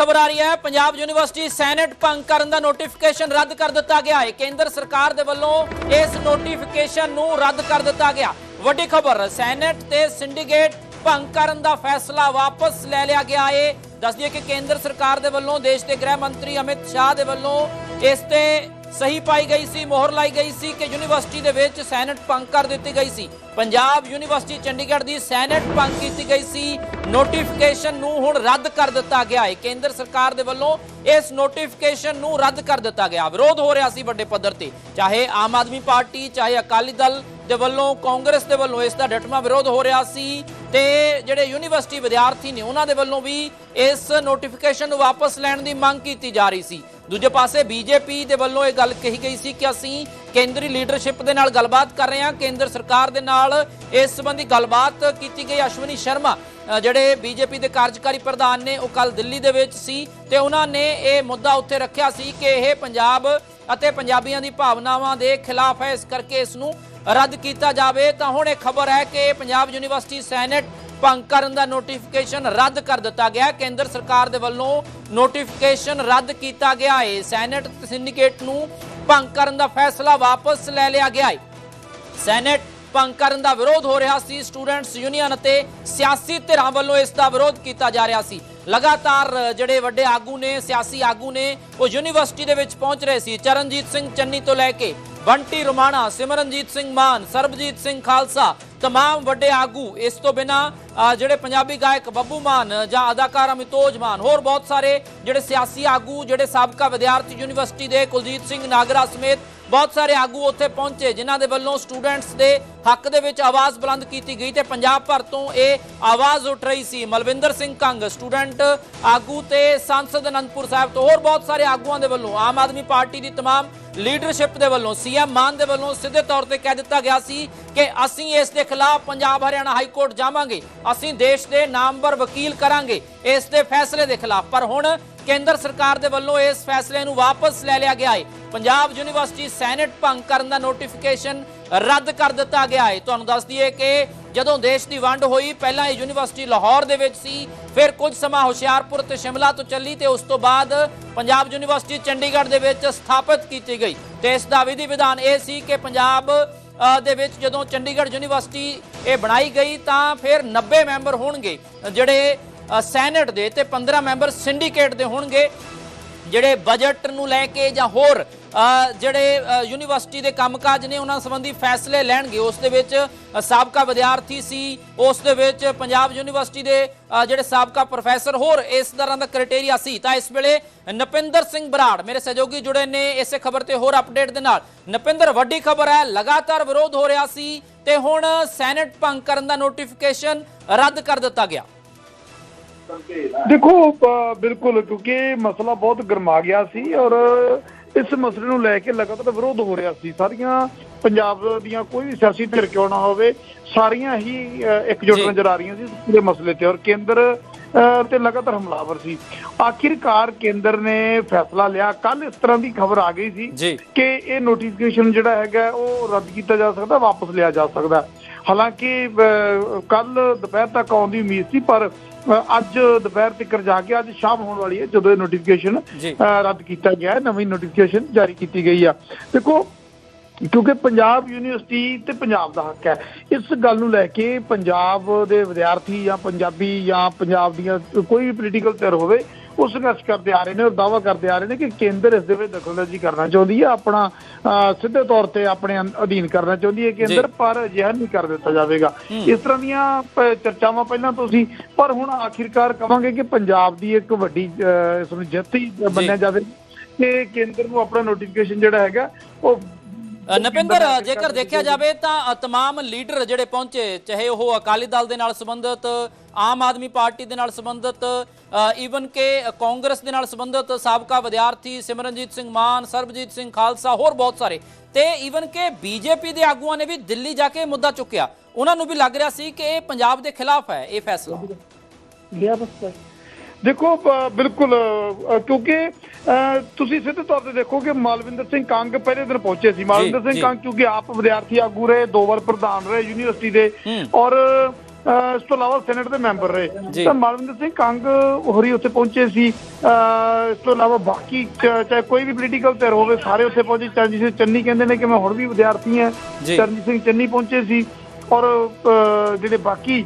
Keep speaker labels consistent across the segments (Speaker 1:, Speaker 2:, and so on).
Speaker 1: ਖਬਰ ਆ ਰਹੀ ਹੈ। ਪੰਜਾਬ ਯੂਨੀਵਰਸਿਟੀ ਸੈਨੇਟ ਭੰਗ ਕਰਨ ਦਾ ਨੋਟੀਫਿਕੇਸ਼ਨ ਰੱਦ ਕਰ ਦਿੱਤਾ ਗਿਆ ਹੈ। ਕੇਂਦਰ ਸਰਕਾਰ ਦੇ ਵੱਲੋਂ ਇਸ ਨੋਟੀਫਿਕੇਸ਼ਨ ਨੂੰ ਰੱਦ ਕਰ ਦਿੱਤਾ ਗਿਆ। ਵੱਡੀ ਖਬਰ, ਸੈਨੇਟ ਤੇ ਸਿੰਡੀਕੇਟ ਭੰਗ ਕਰਨ ਦਾ ਫੈਸਲਾ ਵਾਪਸ ਲੈ ਲਿਆ ਗਿਆ ਹੈ। ਦੱਸ ਕਿ ਕੇਂਦਰ ਸਰਕਾਰ ਦੇ ਵੱਲੋਂ, ਦੇਸ਼ ਦੇ ਗ੍ਰਹਿ ਮੰਤਰੀ ਅਮਿਤ ਸ਼ਾਹ ਦੇ ਵੱਲੋਂ ਇਸ ਤੇ ਸਹੀ ਪਾਈ ਗਈ ਸੀ, ਮੋਹਰ ਲਾਈ ਗਈ ਸੀ ਕਿ ਯੂਨੀਵਰਸਿਟੀ ਦੇ ਵਿੱਚ ਸੈਨੇਟ ਭੰਗ ਕਰ ਦਿੱਤੀ ਗਈ ਸੀ। ਪੰਜਾਬ ਯੂਨੀਵਰਸਿਟੀ ਚੰਡੀਗੜ੍ਹ ਦੀ ਸੈਨੇਟ ਭੰਗ ਕੀਤੀ ਗਈ ਸੀ। ਨੋਟੀਫਿਕੇਸ਼ਨ ਨੂੰ ਹੁਣ ਰੱਦ ਕਰ ਦਿੱਤਾ ਗਿਆ ਹੈ। ਕੇਂਦਰ ਸਰਕਾਰ ਦੇ ਵੱਲੋਂ ਇਸ ਨੋਟੀਫਿਕੇਸ਼ਨ ਨੂੰ ਰੱਦ ਕਰ ਦਿੱਤਾ ਗਿਆ। ਵਿਰੋਧ ਹੋ ਰਿਹਾ ਸੀ ਵੱਡੇ ਪੱਧਰ ਤੇ। ਚਾਹੇ ਆਮ ਆਦਮੀ ਪਾਰਟੀ, ਚਾਹੇ ਅਕਾਲੀ ਦਲ ਦੇ ਵੱਲੋਂ, ਕਾਂਗਰਸ ਦੇ ਵੱਲੋਂ ਇਸ ਦਾ ਡਟਮਾ ਵਿਰੋਧ ਹੋ ਰਿਹਾ ਸੀ ਤੇ ਜਿਹੜੇ ਯੂਨੀਵਰਸਿਟੀ ਵਿਦਿਆਰਥੀ ਨੇ, ਉਹਨਾਂ ਦੇ ਵੱਲੋਂ ਵੀ ਇਸ ਨੋਟੀਫਿਕੇਸ਼ਨ ਨੂੰ ਵਾਪਸ ਲੈਣ ਦੀ ਮੰਗ ਕੀਤੀ ਜਾ ਰਹੀ ਸੀ। ਦੂਜੇ ਪਾਸੇ ਬੀਜੇਪੀ ਦੇ ਵੱਲੋਂ ਇਹ ਗੱਲ ਕਹੀ ਗਈ ਸੀ ਕਿ ਅਸੀਂ ਕੇਂਦਰੀ ਲੀਡਰਸ਼ਿਪ ਦੇ ਨਾਲ ਗੱਲਬਾਤ ਕਰ ਰਹੇ ਹਾਂ। ਕੇਂਦਰ ਸਰਕਾਰ ਦੇ ਨਾਲ ਇਸ ਸੰਬੰਧੀ ਗੱਲਬਾਤ ਕੀਤੀ ਗਈ। ਅਸ਼ਵਨੀ ਸ਼ਰਮਾ ਅ, ਜਿਹੜੇ ਬੀਜੇਪੀ ਦੇ ਕਾਰਜਕਾਰੀ ਪ੍ਰਧਾਨ ਨੇ ਉਹ ਕੱਲ ਦਿੱਲੀ ਦੇ ਵਿੱਚ ਸੀ ਤੇ ਉਹਨਾਂ ਨੇ ਇਹ ਮੁੱਦਾ ਉੱਥੇ ਰੱਖਿਆ ਸੀ ਕਿ ਇਹ ਪੰਜਾਬ ਅਤੇ ਪੰਜਾਬੀਆਂ ਦੀ ਭਾਵਨਾਵਾਂ ਦੇ ਖਿਲਾਫ ਹੈ। ਇਸ ਕਰਕੇ ਇਸ ਨੂੰ ਰੱਦ ਕੀਤਾ ਜਾਵੇ। ਤਾਂ ਹੁਣ ਇਹ ਖਬਰ ਹੈ ਕਿ ਪੰਜਾਬ ਯੂਨੀਵਰਸਿਟੀ ਸੈਨੇਟ ਭੰਗ ਕਰਨ ਦਾ ਨੋਟੀਫਿਕੇਸ਼ਨ ਰੱਦ ਕਰ ਦਿੱਤਾ ਗਿਆ। ਕੇਂਦਰ ਸਰਕਾਰ ਦੇ ਵੱਲੋਂ ਨੋਟੀਫਿਕੇਸ਼ਨ ਰੱਦ ਕੀਤਾ ਗਿਆ ਹੈ ਸੈਨੇਟ ਸਿੰਡੀਕੇਟ ਨੂੰ ਭੰਗ ਕਰਨ ਦਾ ਫੈਸਲਾ ਵਾਪਸ ਲੈ ਲਿਆ ਗਿਆ ਹੈ ਸੈਨੇਟ ਭੰਗ ਕਰਨ ਦਾ ਵਿਰੋਧ ਹੋ ਰਿਹਾ ਸੀ। ਸਟੂਡੈਂਟਸ ਯੂਨੀਅਨ ਅਤੇ ਸਿਆਸੀ ਧਿਰਾਂ ਵੱਲੋਂ ਇਸ ਦਾ ਵਿਰੋਧ ਕੀਤਾ ਜਾ ਰਿਹਾ ਸੀ। ਲਗਾਤਾਰ ਜਿਹੜੇ ਵੱਡੇ ਆਗੂ ਨੇ, ਸਿਆਸੀ ਆਗੂ ਨੇ, ਉਹ ਯੂਨੀਵਰਸਿਟੀ ਦੇ ਵਿੱਚ ਪਹੁੰਚ ਰਹੇ ਸੀ। ਚਰਨਜੀਤ ਸਿੰਘ ਚੰਨੀ ਤੋਂ ਲੈ ਕੇ ਬੰਟੀ ਰੁਮਾਣਾ, ਸਿਮਰਨਜੀਤ ਸਿੰਘ ਮਾਨ, ਸਰਬਜੀਤ ਸਿੰਘ ਖਾਲਸਾ तमाम ਵੱਡੇ ਆਗੂ ਇਸ ਤੋਂ ਬਿਨਾ ਜਿਹੜੇ ਪੰਜਾਬੀ ਗਾਇਕ ਬੱਬੂ ਮਾਨ ਜਾਂ ਅਦਾਕਾਰ ਅਮਿਤੋਜ ਮਾਨ ਹੋਰ ਬਹੁਤ ਸਾਰੇ ਜਿਹੜੇ ਸਿਆਸੀ ਆਗੂ ਜਿਹੜੇ ਸਾਬਕਾ ਵਿਦਿਆਰਥੀ ਯੂਨੀਵਰਸਿਟੀ ਦੇ ਕੁਲਜੀਤ ਸਿੰਘ ਨਾਗਰਾ ਸਮੇਤ ਬਹੁਤ ਸਾਰੇ ਆਗੂ ਉੱਥੇ ਪਹੁੰਚੇ ਜਿਨ੍ਹਾਂ ਦੇ ਵੱਲੋਂ ਸਟੂਡੈਂਟਸ ਦੇ ਹੱਕ ਦੇ ਵਿੱਚ ਆਵਾਜ਼ ਬੁਲੰਦ ਕੀਤੀ ਗਈ ਤੇ ਪੰਜਾਬ ਭਰ ਤੋਂ ਇਹ ਆਵਾਜ਼ ਉੱਠ ਰਹੀ ਸੀ ਮਲਵਿੰਦਰ ਸਿੰਘ ਕੰਗ ਸਟੂਡੈਂਟ ਆਗੂ ਤੇ ਸੰਸਦ ਅਨੰਦਪੁਰ ਸਾਹਿਬ ਤੋਂ ਹੋਰ ਬਹੁਤ ਸਾਰੇ ਆਗੂਆਂ ਦੇ ਵੱਲੋਂ ਆਮ ਆਦਮੀ ਪਾਰਟੀ ਦੀ तमाम ਲੀਡਰਸ਼ਿਪ ਦੇ ਵੱਲੋਂ ਸੀਐਮ ਮਾਨ ਦੇ ਵੱਲੋਂ ਸਿੱਧੇ ਤੌਰ ਤੇ ਕਹਿ ਦਿੱਤਾ ਗਿਆ ਸੀ ਕਿ ਅਸੀਂ ਇਸ ਦੇ ਖਿਲਾਫ ਪੰਜਾਬ ਹਰਿਆਣਾ ਹਾਈ ਕੋਰਟ ਜਾਵਾਂਗੇ, ਅਸੀਂ ਦੇਸ਼ ਦੇ ਨਾਮਵਰ ਵਕੀਲ ਕਰਾਂਗੇ, ਇਸ ਦੇ ਫੈਸਲੇ ਦੇ ਖਿਲਾਫ। ਪਰ ਹੁਣ ਕੇਂਦਰ ਸਰਕਾਰ ਦੇ ਵੱਲੋਂ ਇਸ ਫੈਸਲੇ ਨੂੰ ਵਾਪਸ ਲੈ ਲਿਆ ਗਿਆ ਹੈ। ਪੰਜਾਬ ਯੂਨੀਵਰਸਿਟੀ ਸੈਨੇਟ ਭੰਗ ਕਰਨ ਦਾ ਨੋਟੀਫਿਕੇਸ਼ਨ ਰੱਦ ਕਰ ਦਿੱਤਾ ਗਿਆ ਹੈ। ਤੁਹਾਨੂੰ ਦੱਸ ਦਈਏ ਕਿ ਜਦੋਂ ਦੇਸ਼ ਦੀ ਵੰਡ ਹੋਈ, ਪਹਿਲਾਂ ਇਹ ਯੂਨੀਵਰਸਿਟੀ ਲਾਹੌਰ ਦੇ ਵਿੱਚ ਸੀ, ਫਿਰ ਕੁਝ ਸਮਾਂ ਹੁਸ਼ਿਆਰਪੁਰ ਤੇ ਸ਼ਿਮਲਾ ਤੋਂ ਚੱਲੀ ਤੇ ਉਸ ਤੋਂ ਬਾਅਦ ਪੰਜਾਬ ਯੂਨੀਵਰਸਿਟੀ ਚੰਡੀਗੜ੍ਹ ਦੇ ਵਿੱਚ ਸਥਾਪਿਤ ਕੀਤੀ ਗਈ। ਤੇ ਇਸ ਦਾ ਵਿਧੀ ਵਿਧਾਨ ਇਹ ਸੀ ਕਿ ਪੰਜਾਬ ਦੇ ਵਿੱਚ ਜਦੋਂ ਚੰਡੀਗੜ੍ਹ ਯੂਨੀਵਰਸਿਟੀ ਇਹ ਬਣਾਈ ਗਈ ਤਾਂ ਫਿਰ 90 ਮੈਂਬਰ ਹੋਣਗੇ ਜਿਹੜੇ ਅ, ਸੈਨੇਟ ਦੇ ਤੇ 15 ਮੈਂਬਰ ਸਿੰਡੀਕੇਟ ਦੇ ਹੋਣਗੇ ਜਿਹੜੇ ਬਜਟ ਨੂੰ ਲੈ ਕੇ ਜਾਂ ਹੋਰ ਜਿਹੜੇ ਯੂਨੀਵਰਸਿਟੀ ਦੇ ਕੰਮਕਾਜ ਨੇ ਉਹਨਾਂ ਸੰਬੰਧੀ ਫੈਸਲੇ ਲੈਣਗੇ। ਉਸ ਦੇ ਵਿੱਚ ਸਾਬਕਾ ਵਿਦਿਆਰਥੀ ਸੀ। ਉਸ ਦੇ ਵਿੱਚ ਪੰਜਾਬ ਯੂਨੀਵਰਸਿਟੀ ਦੇ ਜਿਹੜੇ ਸਾਬਕਾ ਪ੍ਰੋਫੈਸਰ ਹੋਰ, ਇਸ ਤਰ੍ਹਾਂ ਦਾ ਕ੍ਰਾਈਟੇਰੀਆ ਸੀ। ਤਾਂ ਇਸ ਵੇਲੇ ਨਪਿੰਦਰ ਸਿੰਘ ਬਰਾੜ ਮੇਰੇ ਸਹਿਯੋਗੀ ਜੁੜੇ ਨੇ ਇਸੇ ਖਬਰ ਤੇ ਹੋਰ ਅਪਡੇਟ ਦੇ ਨਾਲ। ਨਪਿੰਦਰ, ਵੱਡੀ ਖਬਰ ਹੈ, ਲਗਾਤਾਰ ਵਿਰੋਧ ਹੋ ਰਿਹਾ ਸੀ ਤੇ ਹੁਣ ਸੈਨੇਟ ਭੰਗ ਕਰਨ ਦਾ ਨੋਟੀਫਿਕੇਸ਼ਨ ਰੱਦ ਕਰ ਦਿੱਤਾ ਗਿਆ।
Speaker 2: ਦੇਖੋ ਬਿਲਕੁਲ, ਕਿਉਂਕਿ ਮਸਲਾ ਬਹੁਤ ਗਰਮਾ ਗਿਆ ਸੀ ਔਰ ਇਸ ਮਸਲੇ ਨੂੰ ਲੈ ਕੇ ਲਗਾਤਾਰ ਵਿਰੋਧ ਹੋ ਰਿਹਾ ਸੀ। ਸਾਰੀਆਂ ਪੰਜਾਬ ਦੀਆਂ ਕੋਈ ਵੀ ਸਿਆਸੀ ਧਿਰ ਕਿਉਂ ਨਾ ਹੋਵੇ ਸਾਰੀਆਂ ਹੀ ਇਕਜੁੱਟ। ਨਜ਼ਰ ਆ ਰਹੀਆਂ ਸੀ ਇਸ ਪੂਰੇ ਮਸਲੇ ਤੇ। ਔਰ ਕੇਂਦਰ ਤੇ ਲਗਾਤਾਰ ਹਮਲਾਵਰ ਸੀ। ਆਖਿਰਕਾਰ ਕੇਂਦਰ ਨੇ ਫੈਸਲਾ ਲਿਆ। ਕੱਲ ਇਸ ਤਰ੍ਹਾਂ ਦੀ ਖਬਰ ਆ ਗਈ ਸੀ ਕਿ ਇਹ ਨੋਟੀਫਿਕੇਸ਼ਨ ਜਿਹੜਾ ਹੈਗਾ ਉਹ ਰੱਦ ਕੀਤਾ ਜਾ ਸਕਦਾ ਵਾਪਸ ਲਿਆ ਜਾ ਸਕਦਾ। ਹਾਲਾਂਕਿ ਕੱਲ ਦੁਪਹਿਰ ਤੱਕ ਆਉਣ ਦੀ ਉਮੀਦ ਸੀ ਪਰ ਅੱਜ ਦੁਪਹਿਰ ਤੱਕ ਜਾ ਕੇ ਅੱਜ ਸ਼ਾਮ ਹੋਣ ਵਾਲੀ ਹੈ ਜਦੋਂ ਇਹ ਨੋਟੀਫਿਕੇਸ਼ਨ। ਰੱਦ ਕੀਤਾ ਗਿਆ ਹੈ ਨਵੀਂ ਨੋਟੀਫਿਕੇਸ਼ਨ ਜਾਰੀ ਕੀਤੀ ਗਈ ਆ ਦੇਖੋ ਕਿਉਂਕਿ ਪੰਜਾਬ ਯੂਨੀਵਰਸਿਟੀ ਤੇ ਪੰਜਾਬ ਦਾ ਹੱਕ ਹੈ ਇਸ ਗੱਲ ਨੂੰ ਲੈ ਕੇ ਪੰਜਾਬ ਦੇ ਵਿਦਿਆਰਥੀ ਜਾਂ ਪੰਜਾਬੀ ਜਾਂ ਪੰਜਾਬ ਦੀਆਂ ਕੋਈ ਵੀ ਪੋਲੀਟੀਕਲ ਧਿਰ ਹੋਵੇ ਉਹ ਸੰਘਰਸ਼ ਕਰਦੇ ਆ ਰਹੇ ਨੇ ਔਰ ਦਾਅਵਾ ਕਰਦੇ ਆ ਰਹੇ ਨੇ ਕਿ ਕੇਂਦਰ ਇਸ ਦੇ ਵਿੱਚ ਦਖਲਅੰਦਾਜ਼ੀ ਕਰਨਾ ਚਾਹੁੰਦੀ ਹੈ ਆਪਣਾ ਸਿੱਧੇ ਤੌਰ ਤੇ ਆਪਣੇ ਅਧੀਨ ਕਰਨਾ ਚਾਹੁੰਦੀ ਹੈ ਕੇਂਦਰ ਪਰ ਅਜਿਹਾ ਨਹੀਂ ਕਰ ਦਿੱਤਾ ਜਾਵੇਗਾ। ਇਸ ਤਰ੍ਹਾਂ ਦੀਆਂ ਚਰਚਾਵਾਂ ਪਹਿਲਾਂ ਤੋਂ ਸੀ ਪਰ ਹੁਣ ਆਖਿਰਕਾਰ ਕਵਾਂਗੇ ਕਿ ਪੰਜਾਬ ਦੀ ਇੱਕ ਵੱਡੀ ਇਸ ਨੂੰ ਜਿੱਤ ਹੀ ਮੰਨਿਆ ਜਾਵੇ। ਕਿ ਕੇਂਦਰ ਨੂੰ ਆਪਣਾ ਨੋਟੀਫਿਕੇਸ਼ਨ ਜਿਹੜਾ ਹੈਗਾ ਉਹ
Speaker 1: ਨਪਿੰਦਰ ਅ, ਜੇਕਰ ਦੇਖਿਆ ਜਾਵੇ ਤਾਂ ਅ, तमाम ਲੀਡਰ ਜਿਹੜੇ ਪਹੁੰਚੇ ਚਾਹੇ ਉਹ ਅਕਾਲੀ ਦਲ ਦੇ ਨਾਲ ਸੰਬੰਧਿਤ ਆਮ ਆਦਮੀ ਪਾਰਟੀ ਦੇ ਨਾਲ ਸੰਬੰਧਿਤ ਈਵਨ ਕਿ ਕਾਂਗਰਸ ਦੇ ਨਾਲ ਸੰਬੰਧਿਤ ਸਾਬਕਾ ਵਿਦਿਆਰਥੀ ਸਿਮਰਨਜੀਤ ਸਿੰਘ ਮਾਨ ਸਰਬਜੀਤ ਸਿੰਘ ਖਾਲਸਾ ਹੋਰ ਬਹੁਤ ਸਾਰੇ ਤੇ ਈਵਨ ਕਿ ਬੀਜੇਪੀ ਦੇ ਆਗੂਆਂ ਨੇ ਵੀ ਦਿੱਲੀ ਜਾ ਕੇ ਇਹ ਮੁੱਦਾ ਚੁੱਕਿਆ ਉਹਨਾਂ ਨੂੰ ਵੀ ਲੱਗ ਰਿਹਾ ਸੀ ਕਿ ਇਹ ਪੰਜਾਬ ਦੇ ਖਿਲਾਫ ਹੈ ਇਹ ਫੈਸਲਾ
Speaker 2: ਦੇਖੋ ਬਿਲਕੁਲ ਕਿਉਂਕਿ ਤੁਸੀਂ ਸਿੱਧੇ ਤੌਰ ਤੇ ਦੇਖੋ ਕਿ ਮਾਲਵਿੰਦਰ ਸਿੰਘ ਕੰਗ ਪਹਿਲੇ ਦਿਨ ਪਹੁੰਚੇ ਸੀ ਮਾਲਵਿੰਦਰ। ਸਿੰਘ ਕੰਗ ਕਿਉਂਕਿ ਆਪ ਵਿਦਿਆਰਥੀ ਆਗੂ ਰਹੇ ਦੋ ਵਾਰ ਪ੍ਰਧਾਨ ਰਹੇ ਯੂਨੀਵਰਸਿਟੀ ਦੇ। ਔਰ ਇਸ ਤੋਂ ਇਲਾਵਾ ਸੈਨੇਟ ਦੇ ਮੈਂਬਰ। ਰਹੇ ਤਾਂ ਮਨਵਿੰਦਰ ਸਿੰਘ ਕੰਗ ਹੋਰੀ ਉੱਥੇ ਪਹੁੰਚੇ ਸੀ ਇਸ ਤੋਂ ਇਲਾਵਾ ਬਾਕੀ ਚਾਹੇ ਕੋਈ ਵੀ ਪੋਲੀਟੀਕਲ ਧਿਰ ਹੋਵੇ ਸਾਰੇ ਉੱਥੇ ਪਹੁੰਚੇ ਚਰਨਜੀਤ ਸਿੰਘ ਚੰਨੀ ਕਹਿੰਦੇ ਨੇ ਕਿ ਮੈਂ ਹੁਣ ਵੀ ਵਿਦਿਆਰਥੀ ਹਾਂ। ਚਰਨਜੀਤ ਸਿੰਘ ਚੰਨੀ ਪਹੁੰਚੇ ਸੀ ਔਰ ਜਿਹੜੇ ਬਾਕੀ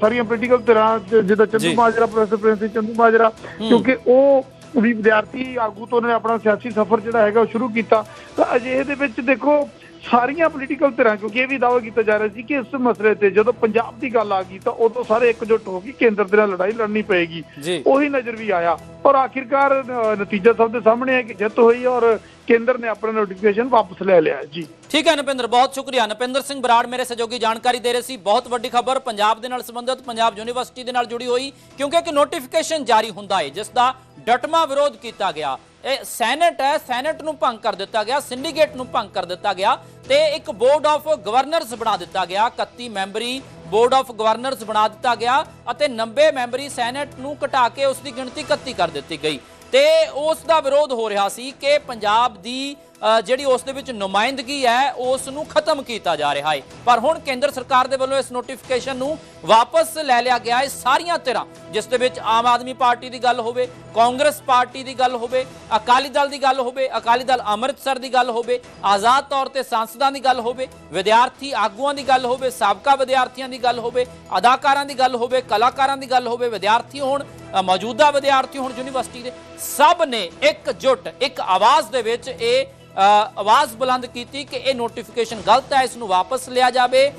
Speaker 2: ਸਾਰੀਆਂ ਪੋਲੀਟੀਕਲ ਧਿਰਾਂ ਜਿੱਦਾਂ। ਚੰਦੂ ਮਾਜਰਾ ਪ੍ਰੋਫੈਸਰ ਪ੍ਰਿੰਸ ਚੰਦੂ ਮਾਜਰਾ ਕਿਉਂਕਿ ਉਹ ਵੀ ਵਿਦਿਆਰਥੀ ਆਗੂ ਤੋਂ ਨੇ ਆਪਣਾ ਸਿਆਸੀ ਸਫ਼ਰ ਜਿਹੜਾ ਹੈਗਾ ਉਹ ਸ਼ੁਰੂ ਕੀਤਾ। ਤਾਂ ਅਜਿਹੇ ਦੇ ਵਿੱਚ ਦੇਖੋ ਸਾਰੀਆਂ ਪੋਲੀਟੀਕਲ ਧਿਰਾਂ ਕਿਉਂਕਿ ਇਹ ਵੀ ਦਾਅਵਾ ਕੀਤਾ ਜਾ ਰਿਹਾ ਸੀ ਕਿ ਇਸ ਮਸਲੇ ਤੇ ਜਦੋਂ ਪੰਜਾਬ ਦੀ ਗੱਲ ਆ ਗਈ ਤਾਂ ਉਦੋਂ ਸਾਰੇ ਇਕਜੁੱਟ ਹੋ ਕੇ ਕੇਂਦਰ ਦੇ ਨਾਲ ਲੜਾਈ ਲੜਨੀ ਪਏਗੀ। ਉਹੀ ਨਜ਼ਰ ਵੀ ਆਇਆ। ਔਰ ਆਖਿਰਕਾਰ ਨਤੀਜਾ ਸਭ ਦੇ ਸਾਹਮਣੇ ਹੈ ਕਿ ਜਿੱਤ ਹੋਈ ਔਰ ਕੇਂਦਰ ਨੇ ਆਪਣਾ ਨੋਟੀਫਿਕੇਸ਼ਨ ਵਾਪਸ ਲੈ ਲਿਆ ਜੀ।
Speaker 1: ਠੀਕ ਹੈ ਨਪਿੰਦਰ, ਬਹੁਤ ਸ਼ੁਕਰੀਆ। ਨਪਿੰਦਰ ਸਿੰਘ ਬਰਾੜ ਮੇਰੇ ਸਹਿਯੋਗੀ ਜਾਣਕਾਰੀ ਦੇ ਰਹੇ ਸੀ। ਬਹੁਤ ਵੱਡੀ ਖਬਰ, ਪੰਜਾਬ ਦੇ ਨਾਲ ਸੰਬੰਧਿਤ, ਪੰਜਾਬ ਯੂਨੀਵਰਸਿਟੀ ਦੇ ਨਾਲ ਜੁੜੀ ਹੋਈ, ਕਿਉਂਕਿ ਇੱਕ ਨੋਟੀਫਿਕੇਸ਼ਨ ਜਾਰੀ ਹੁੰਦਾ ਹੈ, ਜਿਸ ਦਾ ਡਟਮਾ ਵਿਰੋਧ ਕੀਤਾ ਗਿਆ। ਇਹ ਸੈਨੇਟ ਹੈ, ਸੈਨੇਟ ਨੂੰ ਭੰਗ ਕਰ ਦਿੱਤਾ ਗਿਆ ਸਿੰਡੀਕੇਟ ਨੂੰ ਭੰਗ ਕਰ ਦਿੱਤਾ ਗਿਆ ਤੇ ਇੱਕ ਬੋਰਡ ਆਫ ਗਵਰਨਰਸ ਬਣਾ ਦਿੱਤਾ ਗਿਆ। 31 ਮੈਂਬਰੀ ਬੋਰਡ ਆਫ ਗਵਰਨਰਸ ਬਣਾ ਦਿੱਤਾ ਗਿਆ ਅਤੇ 90 ਮੈਂਬਰੀ ਸੈਨੇਟ ਨੂੰ ਘਟਾ ਕੇ ਉਸ ਦੀ ਗਿਣਤੀ 31 ਕਰ ਦਿੱਤੀ ਗਈ। ਤੇ ਉਸ ਦਾ ਵਿਰੋਧ ਹੋ ਰਿਹਾ ਸੀ ਕਿ ਪੰਜਾਬ ਦੀ ਜਿਹੜੀ ਉਸ ਦੇ ਵਿੱਚ ਨੁਮਾਇੰਦਗੀ ਹੈ, ਉਸ ਨੂੰ ਖਤਮ ਕੀਤਾ ਜਾ ਰਿਹਾ ਹੈ। ਪਰ ਹੁਣ ਕੇਂਦਰ ਸਰਕਾਰ ਦੇ ਵੱਲੋਂ ਇਸ ਨੋਟੀਫਿਕੇਸ਼ਨ ਨੂੰ ਵਾਪਸ ਲੈ ਲਿਆ ਗਿਆ ਹੈ ਸਾਰੀਆਂ ਧਿਰਾਂ, ਜਿਸ ਦੇ ਵਿੱਚ ਆਮ ਆਦਮੀ ਪਾਰਟੀ ਦੀ ਗੱਲ ਹੋਵੇ, ਕਾਂਗਰਸ ਪਾਰਟੀ ਦੀ ਗੱਲ ਹੋਵੇ, ਅਕਾਲੀ ਦਲ ਦੀ ਗੱਲ ਹੋਵੇ, ਅਕਾਲੀ ਦਲ ਅੰਮ੍ਰਿਤਸਰ ਦੀ ਗੱਲ ਹੋਵੇ, ਆਜ਼ਾਦ ਤੌਰ ਤੇ ਸੰਸਦਾਂ ਦੀ ਗੱਲ ਹੋਵੇ, ਵਿਦਿਆਰਥੀ ਆਗੂਆਂ ਦੀ ਗੱਲ ਹੋਵੇ, ਸਾਬਕਾ ਵਿਦਿਆਰਥੀਆਂ ਦੀ ਗੱਲ ਹੋਵੇ, ਅਦਾਕਾਰਾਂ ਦੀ ਗੱਲ ਹੋਵੇ, ਕਲਾਕਾਰਾਂ ਦੀ ਗੱਲ ਹੋਵੇ, ਵਿਦਿਆਰਥੀ ਹੋਣ ਮੌਜੂਦਾ ਵਿਦਿਆਰਥੀ ਹੋਣ ਯੂਨੀਵਰਸਿਟੀ ਦੇ, ਸਭ ਨੇ ਇੱਕ ਇਕਜੁੱਟ ਇੱਕ ਆਵਾਜ਼ ਦੇ ਵਿੱਚ ਇਹ ਆਵਾਜ਼ ਬੁਲੰਦ ਕੀਤੀ ਕਿ ਇਹ ਨੋਟੀਫਿਕੇਸ਼ਨ ਗਲਤ ਹੈ ਇਸ ਨੂੰ ਵਾਪਸ ਲਿਆ ਜਾਵੇ।